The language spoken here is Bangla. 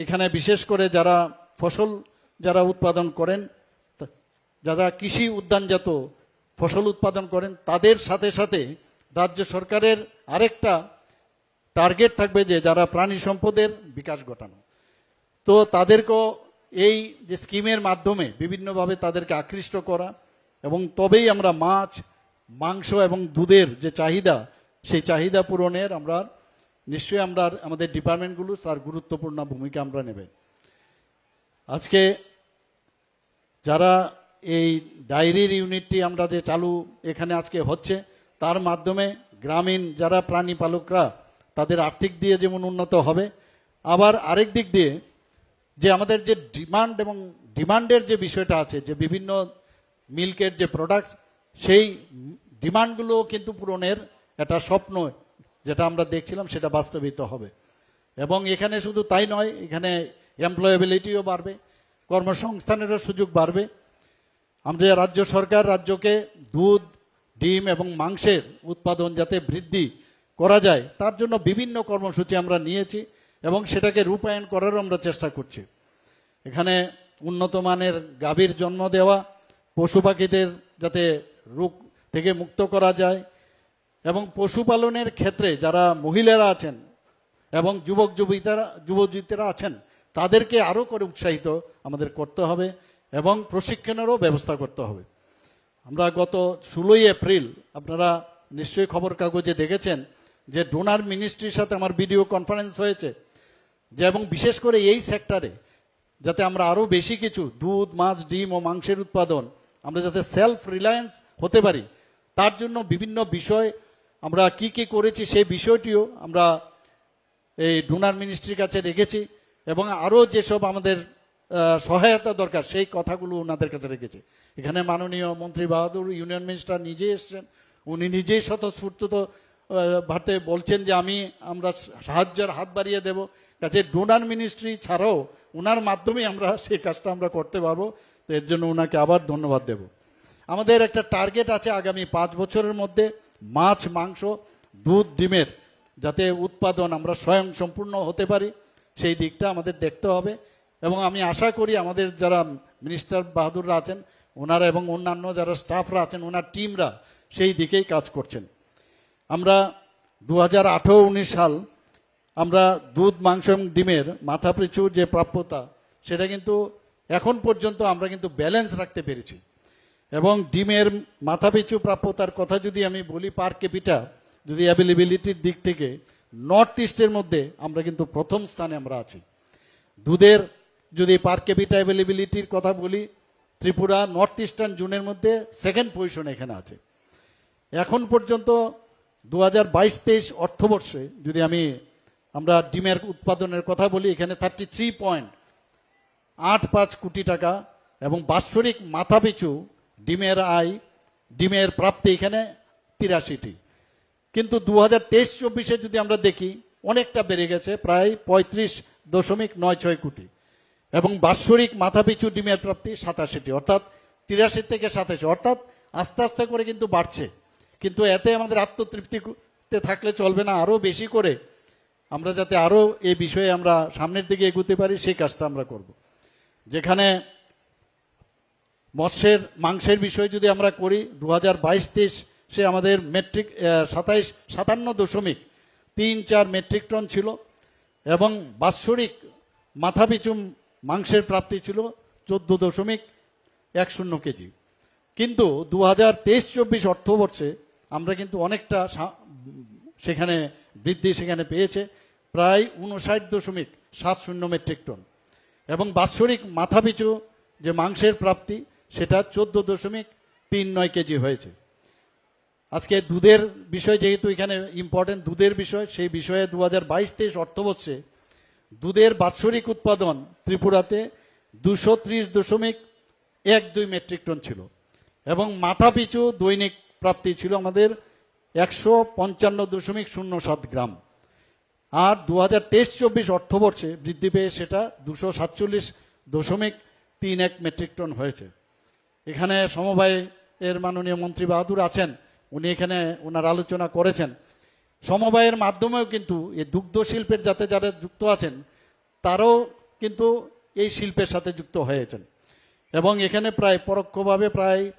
এখানে বিশেষ করে যারা ফসল যারা উৎপাদন করেন যারা কৃষি উদ্যানজাত ফসল উৎপাদন করেন, তাদের সাথে সাথে রাজ্য সরকারের আরেকটা টার্গেট থাকবে যে যারা প্রাণী সম্পদের বিকাশ ঘটানো। তো তাদেরকেও এই যে স্কিমের মাধ্যমে বিভিন্নভাবে তাদেরকে আকৃষ্ট করা এবং তবেই আমরা মাছ, মাংস এবং দুধের যে চাহিদা, সেই চাহিদা পূরণের আমরা নিশ্চয়ই আমরা আমাদের ডিপার্টমেন্টগুলো তার গুরুত্বপূর্ণ ভূমিকা আমরা নেবে আজকে যারা এই ডায়েরির ইউনিটটি আমরা যে চালু এখানে আজকে হচ্ছে, তার মাধ্যমে গ্রামীণ যারা প্রাণী পালকরা, তাদের আর্থিক দিয়ে যেমন উন্নত হবে, আবার আরেক দিক দিয়ে যে আমাদের যে ডিমান্ড এবং ডিমান্ডের যে বিষয়টা আছে, যে বিভিন্ন মিল্কের যে প্রোডাক্ট সেই ডিমান্ডগুলোও কিন্তু পূরণের একটা স্বপ্ন যেটা আমরা দেখছিলাম সেটা বাস্তবিত হবে। এবং এখানে শুধু তাই নয়, এখানে এমপ্লয়াবিলিটিও বাড়বে, কর্মসংস্থানেরও সুযোগ বাড়বে। আমাদের রাজ্য সরকার রাজ্যকে দুধ, ডিম এবং মাংসের উৎপাদন যাতে বৃদ্ধি করা যায়, তার জন্য বিভিন্ন কর্মসূচি আমরা নিয়েছি এবং সেটাকে রূপায়ণ করারও আমরা চেষ্টা করছি। এখানে উন্নত মানের গাভীর জন্ম দেওয়া, পশু পাখিদের যাতে রোগ থেকে মুক্ত করা যায় এবং পশুপালনের ক্ষেত্রে যারা মহিলারা আছেন এবং যুবক যুবিতারা, যুবজিতেরা আছেন, তাদেরকে আরও করে উৎসাহিত আমাদের করতে হবে এবং প্রশিক্ষণেরও ব্যবস্থা করতে হবে। আমরা গত ষোলোই এপ্রিল, আপনারা নিশ্চয়ই খবর কাগজে দেখেছেন যে ডোনার মিনিস্ট্রির সাথে আমার ভিডিও কনফারেন্স হয়েছে যে এবং বিশেষ করে এই সেক্টরে যাতে আমরা আরও বেশি কিছু, দুধ, মাছ, ডিম ও মাংসের উৎপাদন, আমরা যাতে সেলফ রিলায়েন্স হতে পারি, তার জন্য বিভিন্ন বিষয় আমরা কি কি করেছি সেই বিষয়টিও আমরা এই ডোনার মিনিস্ট্রির কাছে রেখেছি এবং আরও যেসব আমাদের সহায়তা দরকার, সেই কথাগুলো ওনাদের কাছে রেখেছি। এখানে মাননীয় মন্ত্রী বাহাদুর ইউনিয়ন মিনিস্টার নিজে এসছেন। উনি নিজেই স্বতঃস্ফূর্ত ভারতে বলছেন যে আমি, আমরা সাহায্যের হাত বাড়িয়ে দেব। কাছে ডোনার মিনিস্ট্রি ছাড়াও ওনার মাধ্যমে আমরা সেই কাজটা আমরা করতে পারব। তো এর জন্য ওনাকে আবার ধন্যবাদ দেব। আমাদের একটা টার্গেট আছে আগামী পাঁচ বছরের মধ্যে। মাছ, মাংস, দুধ, ডিমের যাতে উৎপাদন আমরা স্বয়ং সম্পূর্ণ হতে পারি, সেই দিকটা আমাদের দেখতে হবে। এবং আমি আশা করি আমাদের যারা মিনিস্টার বাহাদুররা আছেন, ওনারা এবং অন্যান্য যারা স্টাফরা আছেন, ওনার টিমরা সেই দিকেই কাজ করছেন। আমরা দু হাজার উনিশ সাল আমরা দুধ, মাংস এবং ডিমের মাথা পিছু যে প্রাপ্যতা, সেটা কিন্তু এখন পর্যন্ত আমরা কিন্তু ব্যালেন্স রাখতে পেরেছি। এবং ডিমের মাথাপিছু প্রাপ্যতার কথা যদি আমি বলি পার ক্যাপিটা যদি অ্যাভেলেবিলিটির দিক থেকে নর্থ ইস্টের মধ্যে আমরা কিন্তু প্রথম স্থানে আমরা আছি। দুধের যদি পার ক্যাপিটা অ্যাভেলেবিলিটির কথা বলি, ত্রিপুরা নর্থ ইস্টার্ন জোনের মধ্যে সেকেন্ড পজিশন এখানে আছে। এখন পর্যন্ত দু হাজার বাইশ তেইশ অর্থবর্ষে যদি আমি আমরা ডিমের উৎপাদনের কথা বলি, এখানে থার্টি থ্রি পয়েন্ট আট পাঁচ কোটি টাকা এবং বাৎসরিক মাথাপিছু ডিমের আয়, ডিমের প্রাপ্তি এখানে তিরাশিটি। কিন্তু দু হাজার তেইশ চব্বিশে যদি আমরা দেখি, অনেকটা বেড়ে গেছে, প্রায় পঁয়ত্রিশ দশমিক নয় ছয় কোটি। এবং বাৎসরিক মাথাপিছু ডিমের প্রাপ্তি সাতাশিটি, অর্থাৎ তিরাশি থেকে সাতাশি। অর্থাৎ আস্তে আস্তে করে কিন্তু বাড়ছে। কিন্তু এতে আমাদের আত্মতৃপ্তিতে থাকলে চলবে না, আরও বেশি করে আমরা যাতে আরও এই বিষয়ে আমরা সামনের দিকে এগুতে পারি, সেই কাজটা আমরা করব। যেখানে মৎস্যের, মাংসের বিষয় যদি আমরা করি দু হাজার বাইশ তেইশ সে আমাদের মেট্রিক সাতাইশ, সাতান্ন দশমিক তিন চার মেট্রিক টন ছিল এবং বাৎসরিক মাথাপিছু মাংসের প্রাপ্তি ছিল চোদ্দ দশমিক এক শূন্য কেজি। কিন্তু দু হাজার তেইশ চব্বিশ অর্থবর্ষে আমরা কিন্তু অনেকটা সেখানে বৃদ্ধি সেখানে পেয়েছে, প্রায় উনষাট দশমিক সাত শূন্য মেট্রিক টন। এবং বাৎসরিক মাথাপিছু যে মাংসের প্রাপ্তি সেটা চোদ্দ দশমিক তিন নয় কেজি হয়েছে। আজকে দুধের বিষয়, যেহেতু এখানে ইম্পর্টেন্ট দুধের বিষয়, সেই বিষয়ে দু হাজার বাইশ তেইশ অর্থবর্ষে দুধের বাৎসরিক উৎপাদন ত্রিপুরাতে দুশো ত্রিশ দশমিক এক দুই মেট্রিক টন ছিল এবং মাথাপিছু দৈনিক প্রাপ্তি ছিল আমাদের একশো পঞ্চান্ন দশমিক শূন্য সাত গ্রাম। আর দু হাজার তেইশ চব্বিশ অর্থবর্ষে বৃদ্ধি পেয়ে সেটা দুশো সাতচল্লিশ দশমিক তিন এক মেট্রিক টন হয়েছে। এখানে সমবায় এর মাননীয় মন্ত্রী বাহাদুর আছেন। উনি এখানে ওনার আলোচনা করেছেন। সমবায়ের মাধ্যমেও কিন্তু এই দুগ্ধ শিল্পের যাতে যারা যুক্ত আছেন, তারাও কিন্তু এই শিল্পের সাথে যুক্ত হয়েছেন। এবং এখানে প্রায় পরোক্ষভাবে প্রায়